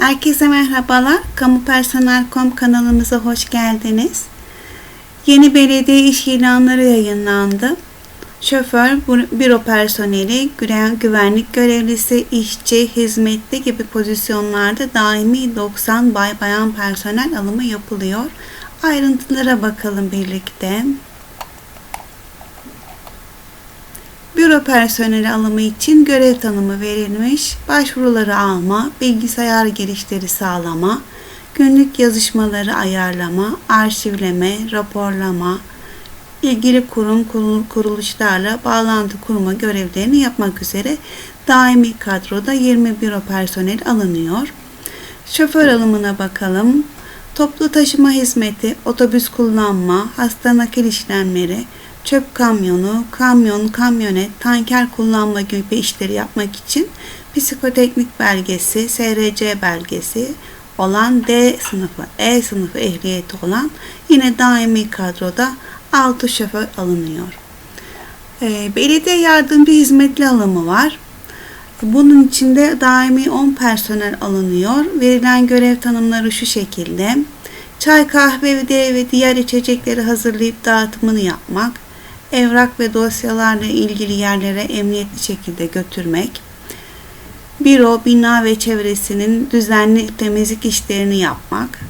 Herkese merhabalar. Kamu Personel.com kanalımıza hoş geldiniz. Yeni belediye iş ilanları yayınlandı. Şoför, büro personeli, güven- güvenlik görevlisi, işçi, hizmetli gibi pozisyonlarda daimi 90 bay bayan personel alımı yapılıyor. Ayrıntılara bakalım birlikte. Büro personeli alımı için görev tanımı verilmiş, başvuruları alma, bilgisayar girişleri sağlama, günlük yazışmaları ayarlama, arşivleme, raporlama, ilgili kurum kurul- kuruluşlarla bağlantı kurma görevlerini yapmak üzere daimi kadroda 20 büro personel alınıyor. Şoför alımına bakalım. Toplu taşıma hizmeti, otobüs kullanma, hasta nakil işlemleri, çöp kamyonu, kamyon, kamyonet, tanker kullanma gibi işleri yapmak için psikoteknik belgesi, SRC belgesi olan D sınıfı, E sınıfı ehliyeti olan yine daimi kadroda 6 şoför alınıyor. Ee, belediye yardımcı hizmetli alımı var. Bunun içinde daimi 10 personel alınıyor. Verilen görev tanımları şu şekilde. Çay, kahve ve ve diğer içecekleri hazırlayıp dağıtımını yapmak, evrak ve dosyalarla ilgili yerlere emniyetli şekilde götürmek, büro, bina ve çevresinin düzenli temizlik işlerini yapmak,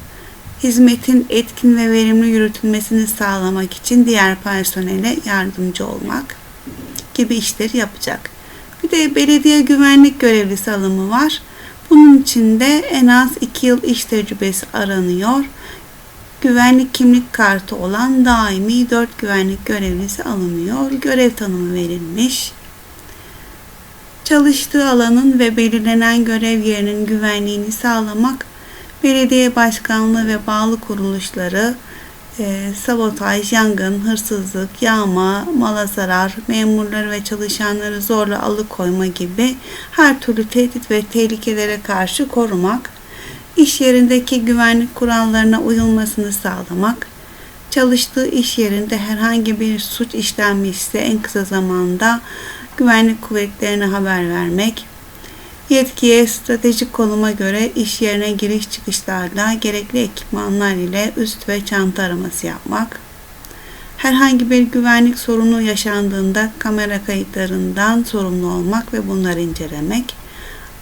hizmetin etkin ve verimli yürütülmesini sağlamak için diğer personele yardımcı olmak gibi işleri yapacak. Bir de belediye güvenlik görevlisi alımı var. Bunun için de en az 2 yıl iş tecrübesi aranıyor. Güvenlik kimlik kartı olan daimi 4 güvenlik görevlisi alınıyor. Görev tanımı verilmiş. Çalıştığı alanın ve belirlenen görev yerinin güvenliğini sağlamak, belediye başkanlığı ve bağlı kuruluşları, e, sabotaj, yangın, hırsızlık, yağma, mala zarar, memurları ve çalışanları zorla alıkoyma gibi her türlü tehdit ve tehlikelere karşı korumak, iş yerindeki güvenlik kurallarına uyulmasını sağlamak, çalıştığı iş yerinde herhangi bir suç işlenmişse en kısa zamanda güvenlik kuvvetlerine haber vermek, yetkiye stratejik konuma göre iş yerine giriş çıkışlarda gerekli ekipmanlar ile üst ve çanta araması yapmak, herhangi bir güvenlik sorunu yaşandığında kamera kayıtlarından sorumlu olmak ve bunları incelemek,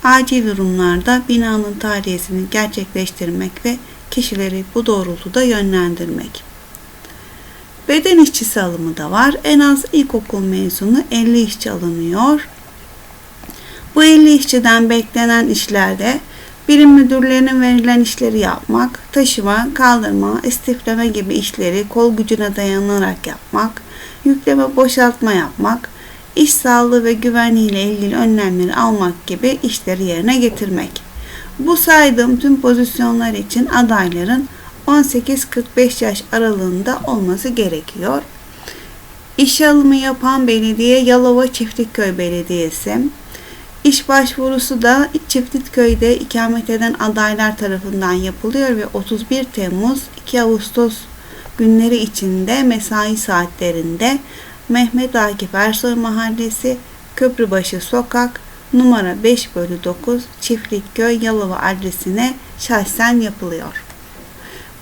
acil durumlarda binanın tahliyesini gerçekleştirmek ve kişileri bu doğrultuda yönlendirmek. Beden işçisi alımı da var. En az ilkokul mezunu 50 işçi alınıyor. Bu 50 işçiden beklenen işlerde birim müdürlerinin verilen işleri yapmak, taşıma, kaldırma, istifleme gibi işleri kol gücüne dayanarak yapmak, yükleme, boşaltma yapmak, iş sağlığı ve güvenliği ile ilgili önlemleri almak gibi işleri yerine getirmek. Bu saydığım tüm pozisyonlar için adayların 18-45 yaş aralığında olması gerekiyor. İş alımı yapan belediye Yalova Çiftlikköy Belediyesi. İş başvurusu da Çiftitköy'de ikamet eden adaylar tarafından yapılıyor ve 31 Temmuz 2 Ağustos günleri içinde mesai saatlerinde Mehmet Akif Ersoy Mahallesi Köprübaşı Sokak numara 5 bölü 9 Çiftlikköy Yalova adresine şahsen yapılıyor.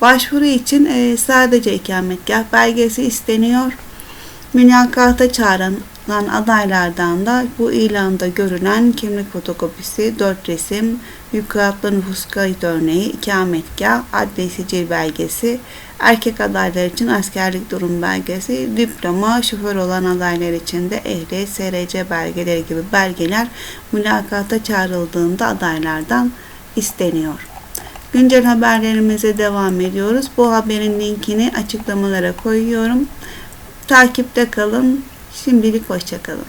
Başvuru için e, sadece ikametgah belgesi isteniyor. Mülakata çağrılan adaylardan da bu ilanda görülen kimlik fotokopisi, 4 resim, yukarıda nüfus kayıt örneği, ikametgah, adli sicil belgesi, erkek adaylar için askerlik durum belgesi, diploma, şoför olan adaylar için de ehliyet, SRC belgeleri gibi belgeler mülakata çağrıldığında adaylardan isteniyor. Güncel haberlerimize devam ediyoruz. Bu haberin linkini açıklamalara koyuyorum. Takipte kalın. Şimdilik hoşçakalın.